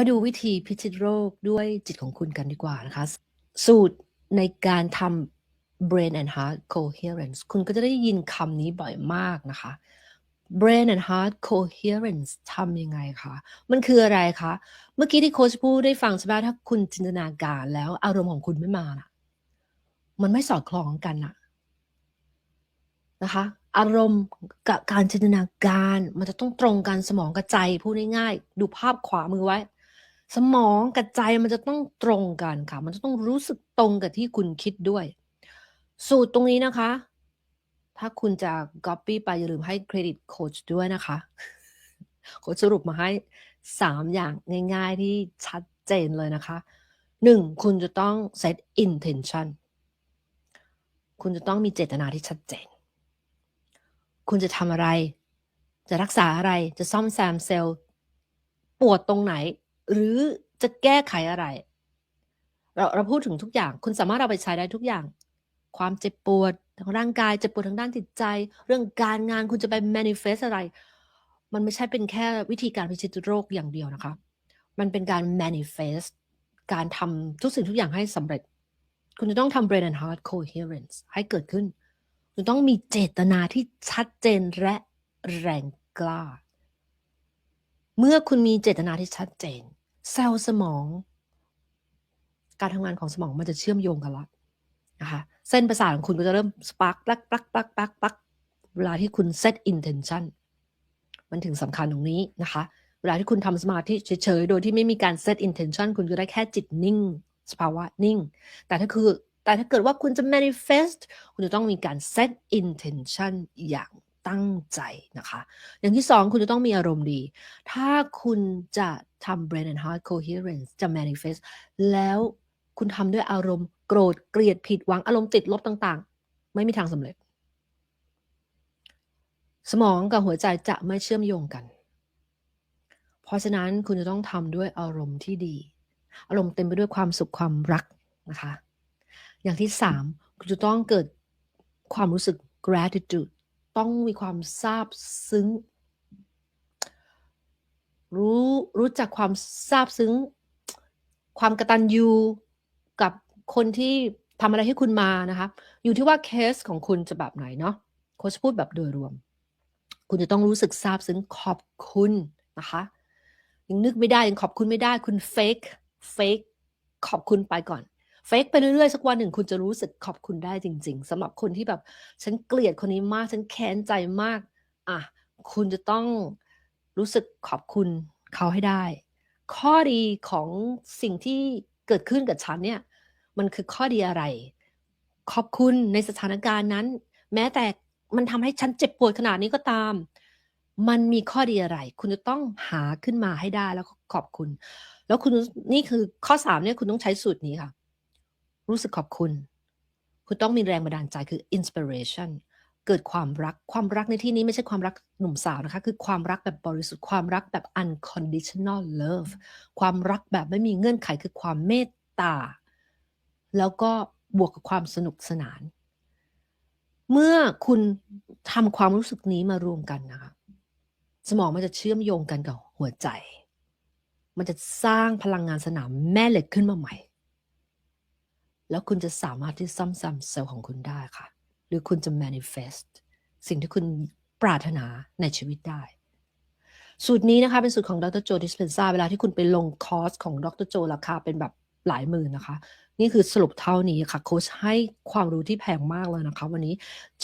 มาดูวิธีพิชิตโรคด้วยจิตของคุณกันดีกว่านะคะ สูตรในการทำ brain and heart coherence คุณก็จะได้ยินคำนี้บ่อยมากนะคะ brain and heart coherence ทำยังไงคะ มันคืออะไรคะ เมื่อกี้ที่โค้ชพูดได้ฟังใช่ไหมถ้าคุณจินตนาการแล้วอารมณ์ของคุณไม่มาน่ะมันไม่สอดคล้องกันน่ะนะคะ อารมณ์กับการจินตนาการมันจะต้องตรงกันสมองกับใจพูดง่ายๆดูภาพขวามือไว้ สมองกับใจมันจะต้องตรงกันค่ะ มันจะต้องรู้สึกตรงกับที่คุณคิดด้วย สูตรตรงนี้นะคะ ถ้าคุณจะ copy ไปอย่าลืมให้เครดิตโค้ชด้วยนะคะโค้ชสรุปมาให้สามอย่างง่ายๆที่ชัดเจนเลยนะคะหนึ่งคุณจะต้อง set intention คุณจะต้องมีเจตนาที่ชัดเจน คุณจะทำอะไร จะรักษาอะไร จะซ่อมแซมเซลล์ ปวดตรงไหน หรือจะแก้ไขอะไร เราเราพูดถึงทุกอย่าง คุณสามารถเอาไปใช้ได้ทุกอย่าง ความเจ็บปวดทางร่างกายเจ็บปวดทางด้านจิตใจ เรื่องการงานคุณจะไป manifest อะไร มันไม่ใช่เป็นแค่วิธีการพิชิตโรคอย่างเดียวนะคะ มันเป็นการ manifest การทำทุกสิ่งทุกอย่างให้สำเร็จ คุณจะต้องทำ brain and heart coherence ให้เกิดขึ้น คุณต้องมีเจตนาที่ชัดเจนและแรงกล้า เมื่อคุณมีเจตนาที่ชัดเจน เซลล์สมอง การทำงานของสมองมันจะเชื่อมโยงกันละนะคะเส้นประสาทของคุณก็จะเริ่มสปาร์กปลักปลักปลักปลักปลักเวลาที่คุณ set intention มันถึงสำคัญตรงนี้นะคะ เวลาที่คุณทำสมาธิเฉยๆ โดยที่ไม่มีการ set intention คุณก็ได้แค่จิตนิ่ง สภาวะนิ่ง แต่ถ้าคือแต่ถ้าเกิดว่าคุณจะ manifest คุณจะต้องมีการ set intention อย่าง ตั้งใจนะคะ อย่างที่สองคุณจะต้องมีอารมณ์ดี ถ้าคุณจะทำ brain and heart coherence จะ manifest แล้วคุณทำด้วยอารมณ์โกรธเกลียดผิดหวังอารมณ์ติดลบต่างๆ ไม่มีทางสำเร็จ สมองกับหัวใจจะไม่เชื่อมโยงกัน เพราะฉะนั้นคุณจะต้องทำด้วยอารมณ์ที่ดี อารมณ์เต็มไปด้วยความสุขความรักนะคะ อย่างที่สามคุณจะต้องเกิดความรู้สึก gratitude ต้องมีความซาบซึ้ง รู้รู้จักความซาบซึ้ง ความกระตัญญูกับคนที่ทำอะไรให้คุณมานะคะ อยู่ที่ว่าเคสของคุณจะแบบไหนเนาะโค้ชพูดแบบโดยรวม คุณจะต้องรู้สึกซาบซึ้งขอบคุณนะคะยังนึกไม่ได้ยังขอบคุณไม่ได้คุณเฟกเฟกขอบคุณไปก่อน เฟกไปเรื่อยๆสักวันหนึ่งคุณจะรู้สึกขอบคุณได้จริง ๆสำหรับคนที่แบบฉันเกลียดคนนี้มากฉันแค้นใจมากอะคุณจะต้องรู้สึกขอบคุณเขาให้ได้ ข้อดีของสิ่งที่เกิดขึ้นกับฉันเนี่ยมันคือข้อดีอะไร ขอบคุณในสถานการณ์นั้น แม้แต่มันทำให้ฉันเจ็บปวดขนาดนี้ก็ตาม มันมีข้อดีอะไร คุณจะต้องหาขึ้นมาให้ได้แล้วขอบคุณ แล้วคุณนี่คือข้อสามเนี่ยคุณต้องใช้สูตรนี้ค่ะ รู้สึกขอบคุณ คุณต้องมีแรงบันดาลใจคือ inspiration เกิดความรักความรักในที่นี้ไม่ใช่ความรักหนุ่มสาวนะคะ คือความรักแบบบริสุทธิ์ความรักแบบ unconditional love ความรักแบบไม่มีเงื่อนไขคือความเมตตา แล้วก็บวกกับความสนุกสนาน เมื่อคุณทำความรู้สึกนี้มารวมกันนะคะสมองมันจะเชื่อมโยงกันกับหัวใจ มันจะสร้างพลังงานสนามแม่เหล็กขึ้นมาใหม่ แล้วคุณจะสามารถที่ซ่อมแซมเซลล์ของคุณได้ค่ะ หรือคุณจะ manifest สิ่งที่คุณปรารถนาในชีวิตได้ สูตรนี้นะคะเป็นสูตรของดรโจดิสเพนซาเวลาที่คุณไปลงคอร์สของดรโจราคาเป็นแบบหลายหมื่นนะคะ นี่คือสรุปเท่านี้ค่ะโค้ชให้ความรู้ที่แพงมากเลยนะคะ วันนี้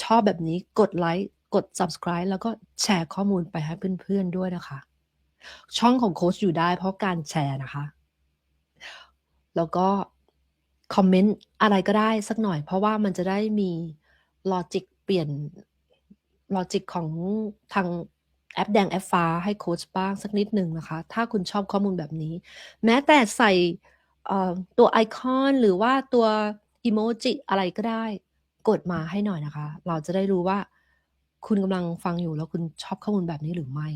ชอบแบบนี้กดไลค์กด subscribe แล้วก็แชร์ข้อมูลไปให้เพื่อนๆด้วยนะคะ ช่องของโค้ชอยู่ได้เพราะการแชร์นะคะ แล้วก็ คอมเมนต์อะไรก็ได้สักหน่อย เพราะว่ามันจะได้มีลอจิกเปลี่ยนลอจิกของทางแอปแดงแอปฟ้าให้โค้ชบ้างสักนิดหนึ่งนะคะ ถ้าคุณชอบข้อมูลแบบนี้ แม้แต่ใส่ตัวไอคอนหรือว่าตัวอีโมจิอะไรก็ได้ กดมาให้หน่อยนะคะ เราจะได้รู้ว่าคุณกำลังฟังอยู่แล้วคุณชอบข้อมูลแบบนี้หรือไม่